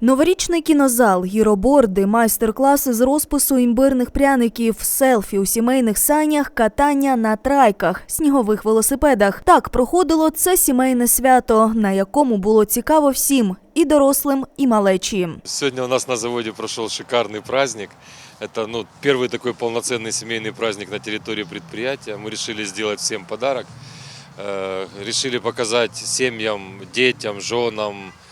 Новорічний кінозал, гіроборди, майстер-класи з розпису імбирних пряників, селфі у сімейних санях, катання на трайках, снігових велосипедах. Так проходило це сімейне свято, на якому було цікаво всім і дорослим, і малечі. Сегодня у нас на заводе прошел шикарный праздник. Это ну, первый такой полноценный семейный праздник на территории предприятия. Мы решили сделать всем подарок. Э, решили показать семьям, детям, женам, э,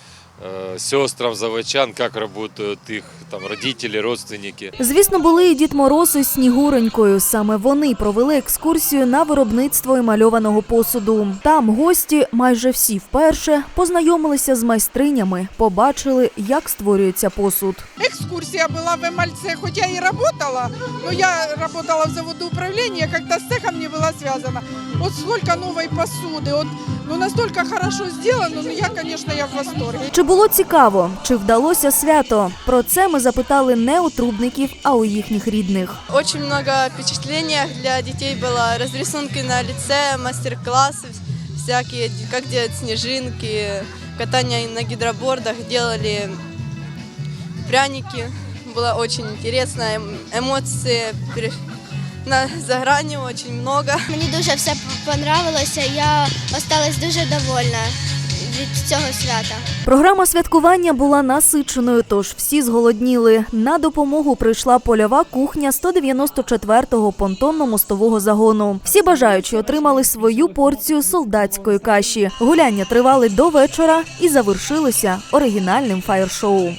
сестрам заводчан, как работают их там, родители, родственники. Звісно, були і Дід Мороз із Снігуренькою. Саме вони провели екскурсію на виробництво емальованого посуду. Там гості, майже всі вперше, познайомилися з майстринями, побачили, як створюється посуд. Экскурсия была в Эмальце, хоть я и работала, но я работала в заводу управления, когда с цехом не была связана. Вот сколько новой посуды, вот, ну настолько хорошо сделано, ну я, конечно, я в восторге. Чи було цікаво, чи вдалося свято? Про це ми запитали не у трубників, а у їхніх рідних. Очень много впечатлений для детей было. Разрисунки на лице, мастер-классы всякие, как делать снежинки, катание на гидробордах, делали пряники. Было очень интересно, эм- эмоции пере- на, за гранью очень много. Мені дуже все понравилося. Я осталась дуже довольна від цього свята. Програма святкування була насиченою, тож всі зголодніли. На допомогу прийшла польова кухня 194-го понтонно-мостового загону. Всі бажаючі отримали свою порцію солдатської каші. Гуляння тривали до вечора і завершилися оригінальним фаєр-шоу.